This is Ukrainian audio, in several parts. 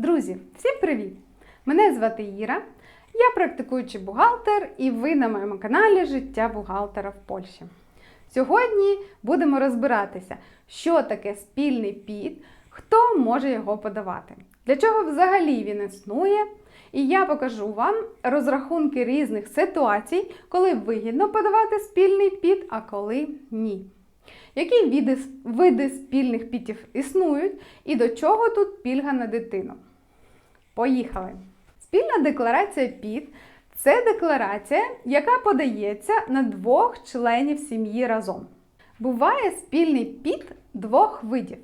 Друзі, всім привіт! Мене звати Іра, я практикуючий бухгалтер, і ви на моєму каналі Життя бухгалтера в Польщі. Сьогодні будемо розбиратися, що таке спільний під, хто може його подавати, для чого взагалі він існує. І я покажу вам розрахунки різних ситуацій, коли вигідно подавати спільний під, а коли ні. Які види, види спільних пітів існують і до чого тут пільга на дитину? Поїхали! Спільна декларація ПІД це декларація, яка подається на двох членів сім'ї разом. Буває спільний під двох видів: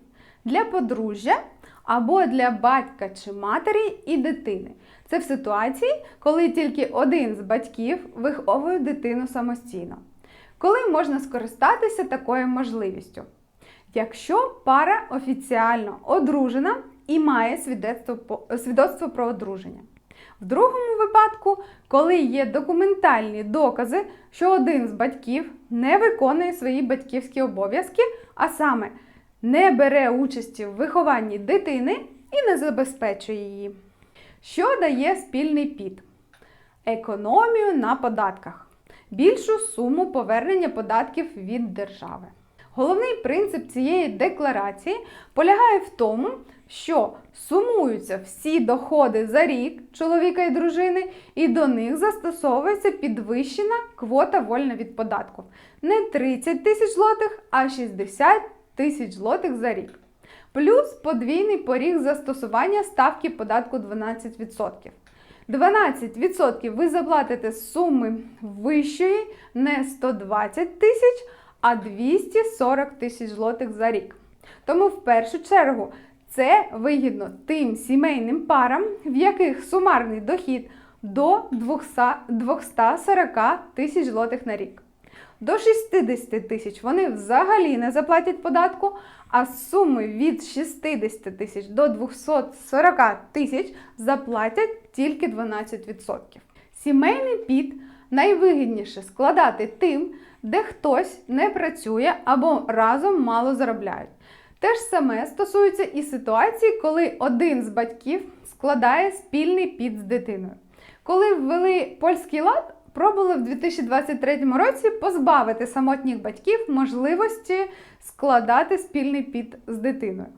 для подружжя або для батька чи матері і дитини. Це в ситуації, коли тільки один з батьків виховує дитину самостійно. Коли можна скористатися такою можливістю? Якщо пара офіціально одружена і має свідоцтво, про одруження. В другому випадку, коли є документальні докази, що один з батьків не виконує свої батьківські обов'язки, а саме не бере участі в вихованні дитини і не забезпечує її. Що дає спільний під? Економію на податках, більшу суму повернення податків від держави. Головний принцип цієї декларації полягає в тому, що сумуються всі доходи за рік чоловіка і дружини, і до них застосовується підвищена квота вольна від податку. Не 30 тисяч злотих, а 60 тисяч злотих за рік. Плюс подвійний поріг застосування ставки податку 12%. 12% ви заплатите з суми вищої не 120 тисяч, а 240 тисяч злотих за рік. Тому в першу чергу це вигідно тим сімейним парам, в яких сумарний дохід до 240 тисяч злотих на рік. До 60 тисяч вони взагалі не заплатять податку, а суми від 60 тисяч до 240 тисяч заплатять тільки 12%. Сімейний під найвигідніше складати тим, де хтось не працює або разом мало заробляють. Те ж саме стосується і ситуації, коли один з батьків складає спільний під з дитиною. Коли ввели польський лад, пробували в 2023 році позбавити самотніх батьків можливості складати спільний під з дитиною.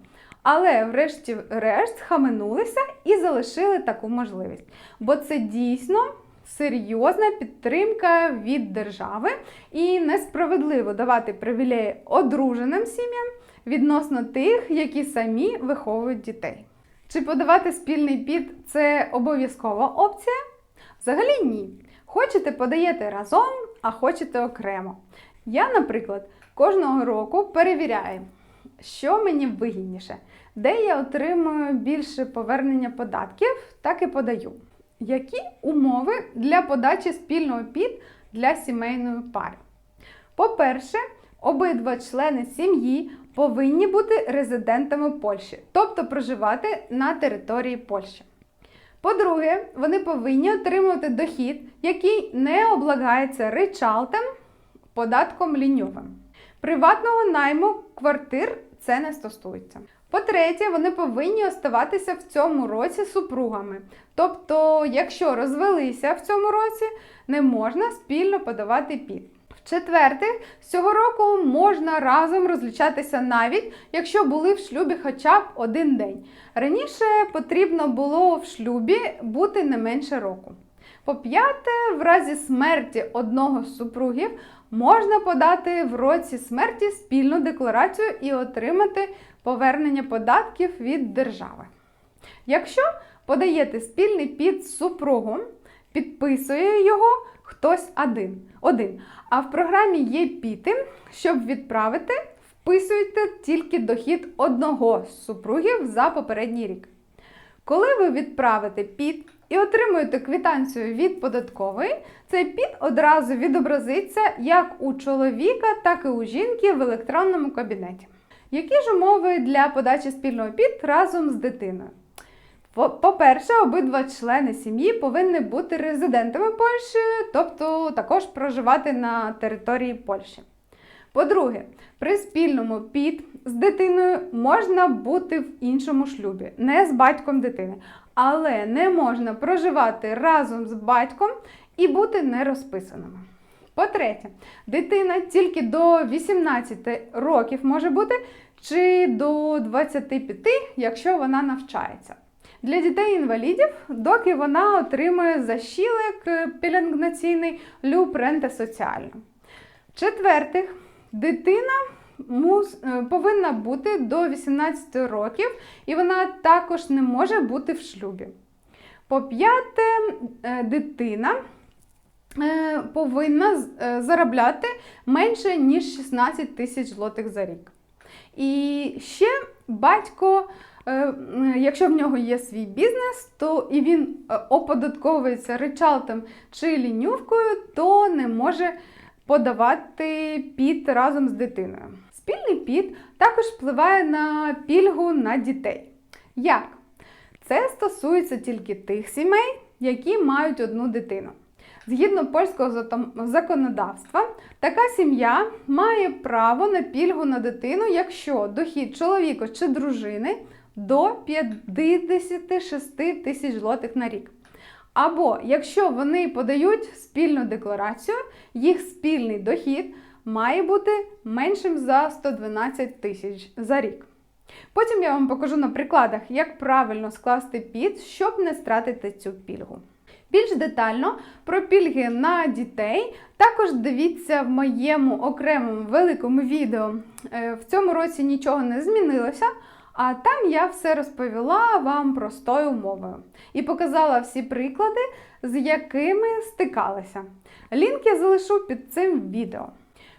Але, врешті-решт, схаменулися і залишили таку можливість. Бо це дійсно серйозна підтримка від держави і несправедливо давати привілеї одруженим сім'ям відносно тих, які самі виховують дітей. Чи подавати спільний під це обов'язкова опція? Взагалі ні. Хочете подаєте разом, а хочете окремо. Я, наприклад, кожного року перевіряю, що мені вигідніше, де я отримую більше повернення податків, так і подаю. Які умови для подачі спільного під для сімейної пари? По-перше, обидва члени сім'ї повинні бути резидентами Польщі, тобто проживати на території Польщі. По-друге, вони повинні отримувати дохід, який не облагається ричалтем, податком ліньовим. Приватного найму квартир це не стосується. По-третє, вони повинні оставатися в цьому році супругами. Тобто, якщо розвелися в цьому році, не можна спільно подавати під. В-четверте, з цього року можна разом розлучатися навіть, якщо були в шлюбі хоча б один день. Раніше потрібно було в шлюбі бути не менше року. По-п'яте, в разі смерті одного з супругів можна подати в році смерті спільну декларацію і отримати повернення податків від держави. Якщо подаєте спільний під супругом, підписує його хтось один. один. А в програмі є піти, щоб відправити, вписуйте тільки дохід одного з супругів за попередній рік. Коли ви відправите під і отримуєте квитанцію від податкової, цей під одразу відобразиться як у чоловіка, так і у жінки в електронному кабінеті. Які ж умови для подачі спільного під разом з дитиною? По- По-перше, обидва члени сім'ї повинні бути резидентами Польщі, тобто також проживати на території Польщі. По-друге, при спільному під з дитиною можна бути в іншому шлюбі, не з батьком дитини, але не можна проживати разом з батьком і бути нерозписаними. По-третє, дитина тільки до 18 років може бути, чи до 25, якщо вона навчається. Для дітей-інвалідів, доки вона отримує защілик е, пеленгнаційний люб рента соціальну. В-четвертих, дитина е, повинна бути до 18 років, і вона також не може бути в шлюбі. По-п'яте, е, дитина е, повинна заробляти менше, ніж 16 тисяч злотих за рік. І ще батько, якщо в нього є свій бізнес, то і він оподатковується ричалтом чи лінювкою, то не може подавати піт разом з дитиною. Спільний піт також впливає на пільгу на дітей. Як? Це стосується тільки тих сімей, які мають одну дитину. Згідно польського законодавства, така сім'я має право на пільгу на дитину, якщо дохід чоловіка чи дружини до 56 тисяч злотих на рік. Або якщо вони подають спільну декларацію, їх спільний дохід має бути меншим за 112 тисяч за рік. Потім я вам покажу на прикладах, як правильно скласти під, щоб не стратити цю пільгу. Більш детально про пільги на дітей також дивіться в моєму окремому великому відео. Е, В цьому році нічого не змінилося, а там я все розповіла вам простою мовою і показала всі приклади, з якими стикалася. Лінк я залишу під цим відео.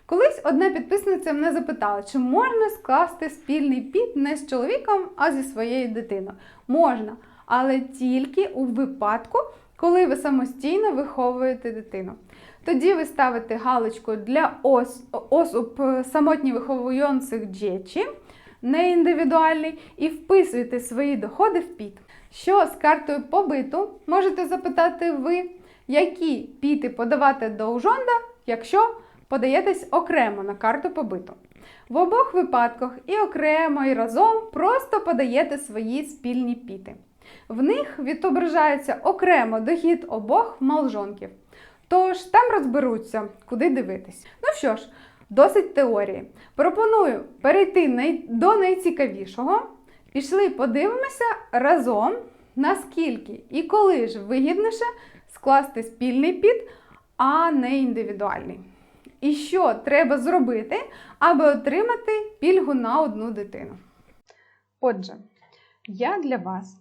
Колись одна підписниця мене запитала, чи можна скласти спільний піт не з чоловіком, а зі своєю дитиною. Можна, але тільки у випадку, коли ви самостійно виховуєте дитину. Тоді ви ставите галочку для ос, осіб самотні виховуючих дітей, не індивідуальний, і вписуєте свої доходи в піт. Що з картою побиту можете запитати ви, які піти подавати до ужонда, якщо подаєтесь окремо на карту побиту. В обох випадках і окремо, і разом просто подаєте свої спільні піти. В них відображається окремо дохід обох малжонків. Тож там розберуться, куди дивитись. Ну що ж, досить теорії. Пропоную перейти до найцікавішого. Пішли подивимося разом, наскільки і коли ж вигідніше скласти спільний піт, а не індивідуальний. І що треба зробити, аби отримати пільгу на одну дитину. Отже, я для вас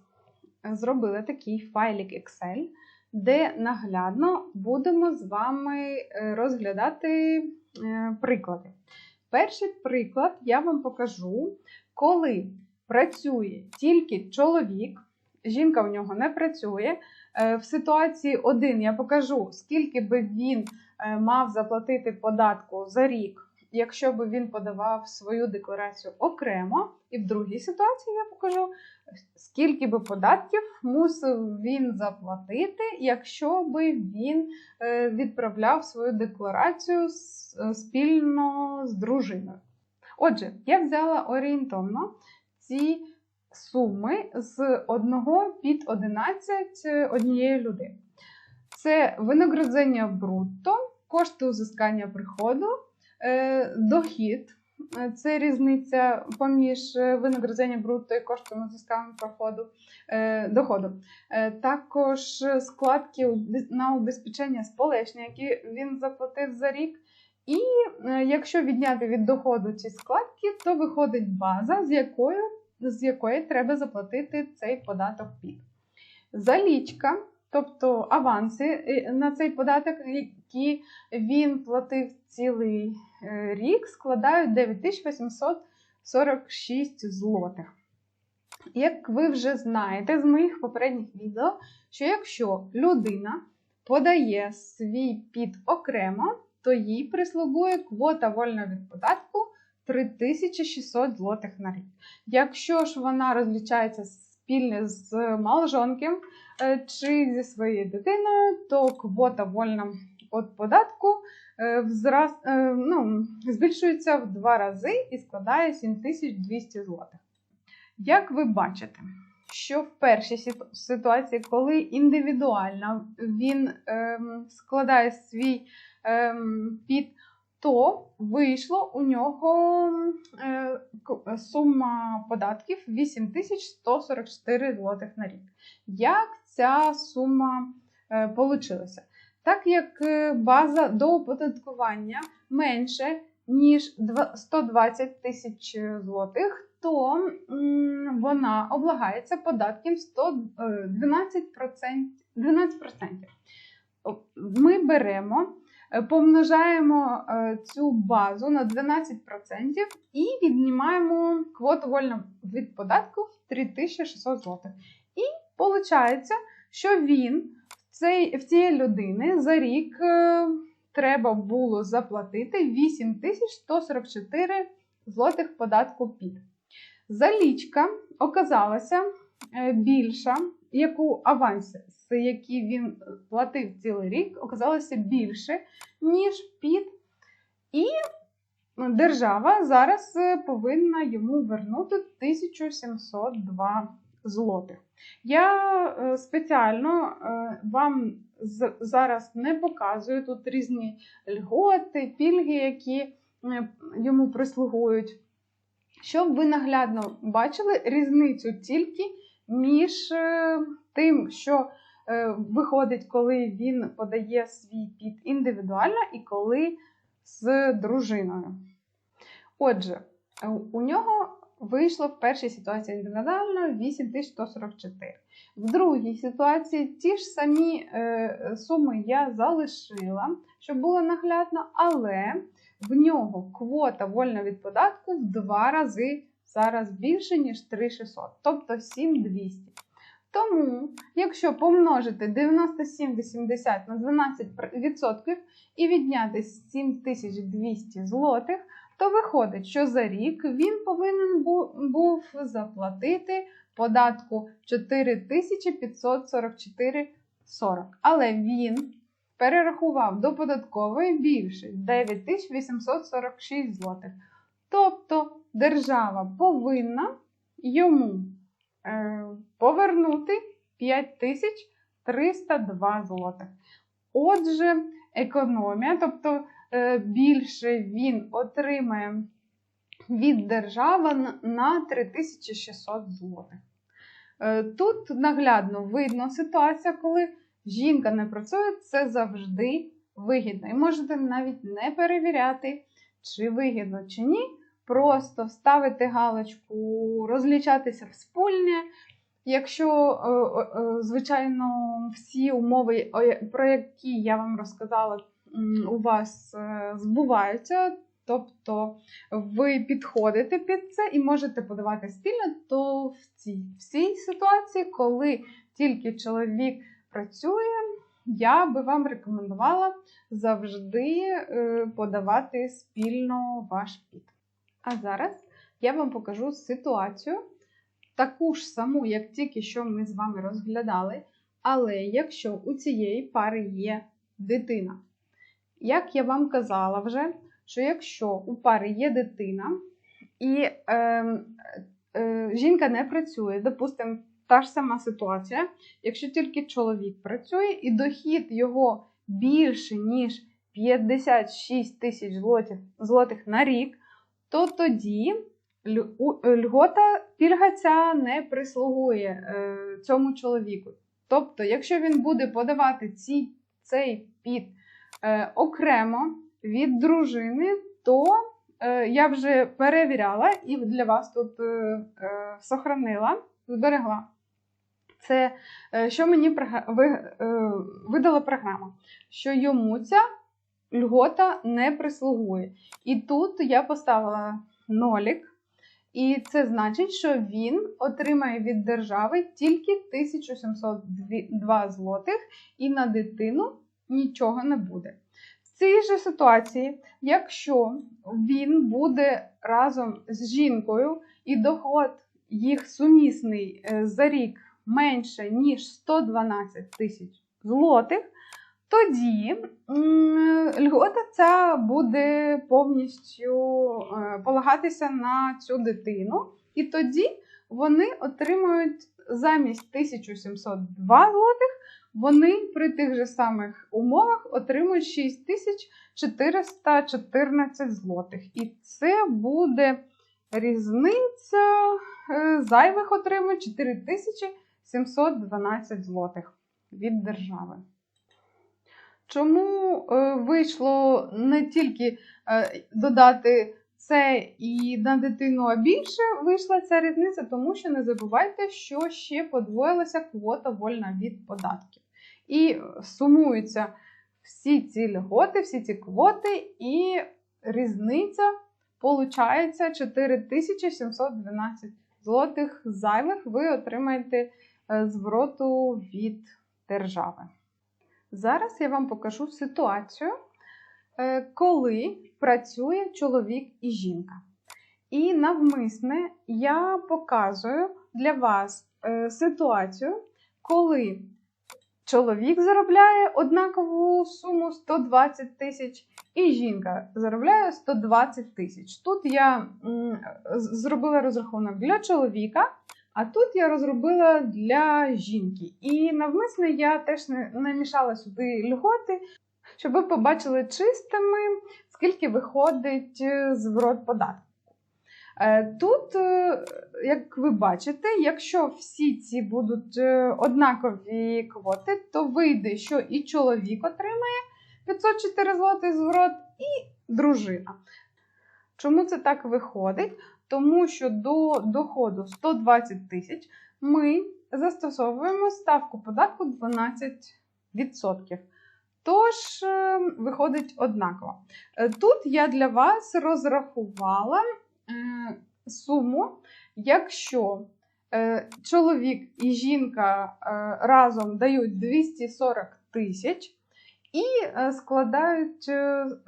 зробила такий файлик Excel, де наглядно будемо з вами е, розглядати приклади. Перший приклад я вам покажу, коли працює тільки чоловік, жінка в нього не працює. Е, В ситуації 1 я покажу, скільки би він е, мав заплатити податку за рік, якщо би він подавав свою декларацію окремо. І в другій ситуації я покажу, скільки би податків мусив він заплатити, якщо би він е, відправляв свою декларацію е, спільно з дружиною. Отже, я взяла орієнтовно ці суми з 1 під 11 однієї людини. Це винагородження брутто, кошти узискання приходу, е, дохід. Е, Це різниця поміж е, винагородженням брутто і коштом узискання приходу, е, доходу. Е, Також складки на убезпечення сполечення, які він заплатив за рік. І е, якщо відняти від доходу ці складки, то виходить база, з якою, з якої треба заплатити цей податок під. Залічка, тобто аванси е, на цей податок, які він платив цілий е, рік, складають 9846 злотих. Як ви вже знаєте з моїх попередніх відео, що якщо людина подає свій під окремо, то їй прислугує квота вольна від податку 3600 злотих на рік. Якщо ж вона розлічається спільно з малжонком е, чи зі своєю дитиною, то квота вольна від податку е, взраз, е, ну, збільшується в два рази і складає 7200 злотих. Як ви бачите, що в першій ситуації, коли індивідуально він ем, складає свій ем, під, то вийшло у нього е, сума податків 8144 злотих на рік. Як ця сума е, получилася? Так як е, база до оподаткування менше, ніж 120 тисяч злотих, то вона облагається податком 100, е, 12%. 12%. Ми беремо, е, помножаємо е, цю базу на 12% і віднімаємо квоту вольно від податку в 3600 злотих. Виходить, що він в цей, в цієї людини за рік е, треба було заплатити 8144 злотих податку під. Залічка оказалася е, більша, яку аванс, який він платив цілий рік, оказалося більше, ніж під. І держава зараз е, повинна йому вернути 1702 злотих. Я е, спеціально е, вам зараз не показую тут різні льготи, пільги, які е, йому прислугують, щоб ви наглядно бачили різницю тільки між тим, що виходить, коли він подає свій під індивідуально і коли з дружиною. Отже, у нього вийшло в першій ситуації індивідуально 8144. В другій ситуації ті ж самі е, суми я залишила, щоб було наглядно, але в нього квота вольна від податку в два рази зараз більше, ніж 3600, тобто 7200. Тому, якщо помножити 97,80 на 12% і відняти 7200 злотих, то виходить, що за рік він повинен був заплатити податку 4544,40. Але він перерахував до податкової більше 9846 злотих. Тобто держава повинна йому е, повернути 5302 злотих. Отже, економія, тобто більше він отримає від держави на- на 3600 злотих. Е, Тут наглядно видно ситуація, коли жінка не працює, це завжди вигідно. І можете навіть не перевіряти, чи вигідно, чи ні. Просто ставити галочку, розлічатися wspólnie. Якщо, е, е, е, звичайно, всі умови, про які я вам розказала, у вас е, збуваються, тобто ви підходите під це і можете подавати спільно, то в цій, в цій ситуації, коли тільки чоловік працює, я би вам рекомендувала завжди е, подавати спільно ваш під. А зараз я вам покажу ситуацію, таку ж саму, як тільки що ми з вами розглядали, але якщо у цієї пари є дитина. Як я вам казала вже, що якщо у пари є дитина і е, е, жінка не працює, допустимо, та ж сама ситуація, якщо тільки чоловік працює і дохід його більше, ніж 56 тисяч злотих, злотих на рік, то тоді льгота пільга ця не прислугує е, цьому чоловіку. Тобто, якщо він буде подавати ці, цей під е, окремо від дружини, то е, я вже перевіряла і для вас тут е, е, сохранила, зберегла. Це е, що мені е, видала програма, що йому ця льгота не прислугує. І тут я поставила нолік, і це значить, що він отримає від держави тільки 1702 злотих, і на дитину нічого не буде. В цій же ситуації, якщо він буде разом з жінкою і доход їх сумісний е, за рік менше, ніж 112 тисяч злотих, тоді льгота ця буде повністю е, полагатися на цю дитину, і тоді вони отримують замість 1702 злотих, вони при тих же самих умовах отримують 6414 злотих. І це буде різниця е, зайвих отримує 4712 злотих від держави. Чому е, вийшло не тільки е, додати це і на дитину, а більше вийшла ця різниця, тому що не забувайте, що ще подвоїлася квота вольна від податків. І сумуються всі ці льготи, всі ці квоти, і різниця получається 4712 злотих зайвих ви отримаєте е, звороту від держави. Зараз я вам покажу ситуацію, е, коли працює чоловік і жінка. І навмисне я показую для вас е, ситуацію, коли чоловік заробляє однакову суму 120 тисяч, і жінка заробляє 120 тисяч. Тут я зробила розрахунок для чоловіка, а тут я розробила для жінки. І навмисне я теж не, не мішала сюди льготи, щоб ви побачили чистими, скільки виходить е, зворот податку. Е, Тут, е, як ви бачите, якщо всі ці будуть е, однакові квоти, то вийде, що і чоловік отримає 504 злоти зворот, і дружина. Чому це так виходить? Тому що до доходу 120 тисяч ми застосовуємо ставку податку 12%. Тож, е, виходить однаково. Е, Тут я для вас розрахувала суму, якщо е, чоловік і жінка е, разом дають 240 тисяч і е, складають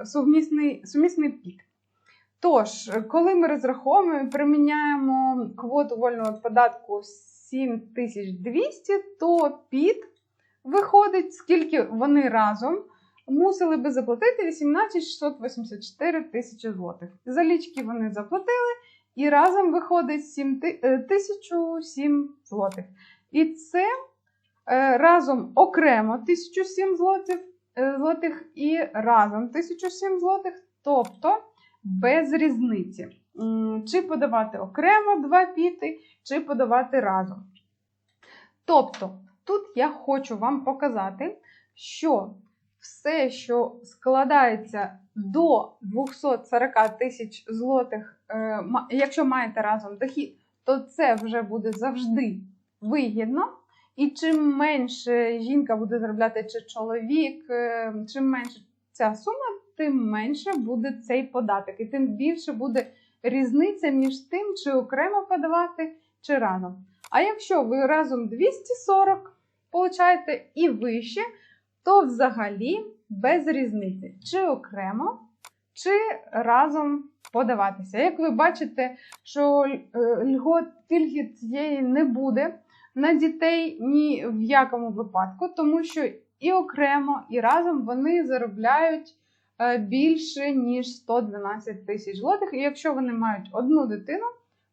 сумісний, сумісний пік. Тож, коли ми розраховуємо, приміняємо квоту вольного податку 7200, то під виходить, скільки вони разом мусили би заплатити 18 684 тисячі злотих. Залічки вони заплатили, і разом виходить 7 е, 1007 злотих. І це е, разом окремо 1007 злотих, е, злотих і разом 1007 злотих, тобто без різниці. Чи подавати окремо два піти, чи подавати разом. Тобто, тут я хочу вам показати, що все, що складається до 240 тисяч злотих, е, якщо маєте разом дохід, то це вже буде завжди вигідно. І чим менше жінка буде заробляти чи чоловік, е, чим менше ця сума, тим менше буде цей податок. І тим більше буде різниця між тим, чи окремо подавати, чи разом. А якщо ви разом 240 получаєте і вище, то взагалі без різниці, чи окремо, чи разом подаватися. Як ви бачите, що е, льгот пільги цієї не буде на дітей ні в якому випадку, тому що і окремо, і разом вони заробляють е, більше, ніж 112 тисяч злотих. І якщо вони мають одну дитину,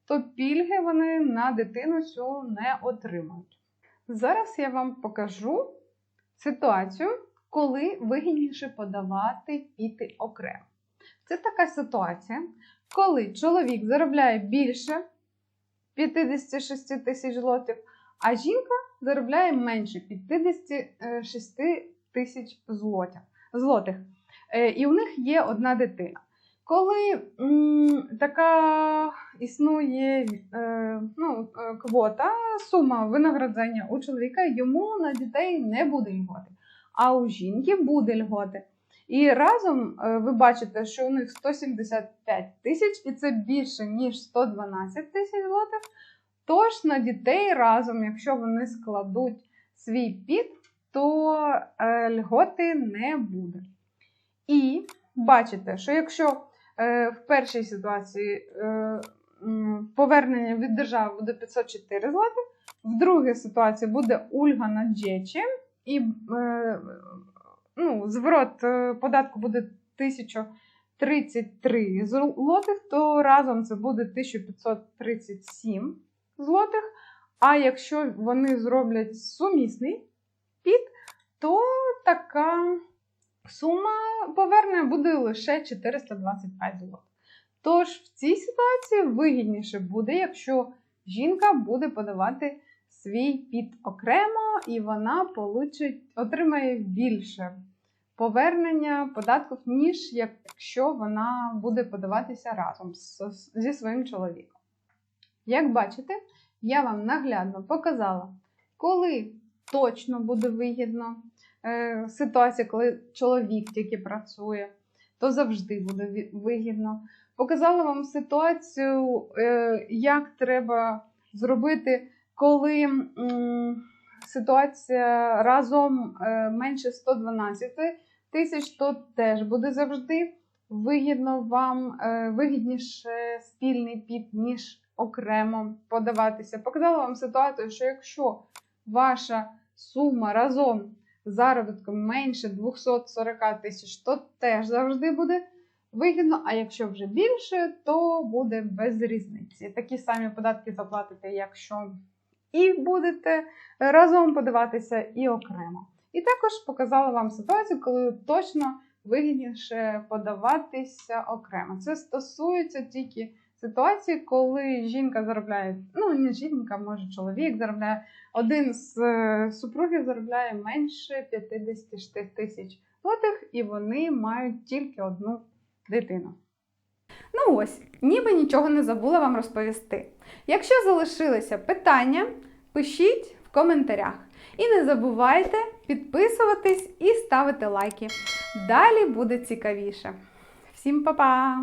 то пільги вони на дитину цю не отримують. Зараз я вам покажу ситуацію, коли вигідніше подавати піти окремо. Це така ситуація, коли чоловік заробляє більше 56 тисяч злотих, а жінка заробляє менше 56 тисяч злотих. Е, І у них є одна дитина. Коли м, така існує е, ну, е, квота, сума винагородження у чоловіка, йому на дітей не буде льготи, а у жінки буде льготи. І разом е, ви бачите, що у них 175 тисяч, і це більше, ніж 112 тисяч злотих. Тож на дітей разом, якщо вони складуть свій під, то е, льготи не буде. І бачите, що якщо в першій ситуації е, повернення від держави буде 504 злоти, в другій ситуації буде ульга на джечі, і е, ну, зворот е, податку буде 1033 злотих, то разом це буде 1537 злотих. А якщо вони зроблять сумісний під, то така сума повернення буде лише 425 злотих. Тож в цій ситуації вигідніше буде, якщо жінка буде подавати свій під окремо, і вона получить, отримає більше повернення податків, ніж якщо вона буде подаватися разом зі своїм чоловіком. Як бачите, я вам наглядно показала, коли точно буде вигідно е, ситуація, коли чоловік тільки працює, то завжди буде вигідно. Показала вам ситуацію, е, як треба зробити, коли ситуація разом е, менше 112 тисяч, то теж буде завжди вигідно вам, вигідніше спільний під, ніж окремо подаватися. Показала вам ситуацію, що якщо ваша сума разом заробітком менше 240 тисяч, то теж завжди буде вигідно, а якщо вже більше, то буде без різниці. Такі самі податки заплатите, якщо і будете разом подаватися, і окремо. І також показала вам ситуацію, коли точно вигідніше подаватися окремо. Це стосується тільки ситуації, коли жінка заробляє, ну не жінка, може чоловік заробляє, один з е, супругів заробляє менше 56 тисяч злотих, і вони мають тільки одну дитину. Ну ось, ніби нічого не забула вам розповісти. Якщо залишилися питання, пишіть в коментарях. І не забувайте підписуватись і ставити лайки. Далі буде цікавіше. Всім па-па!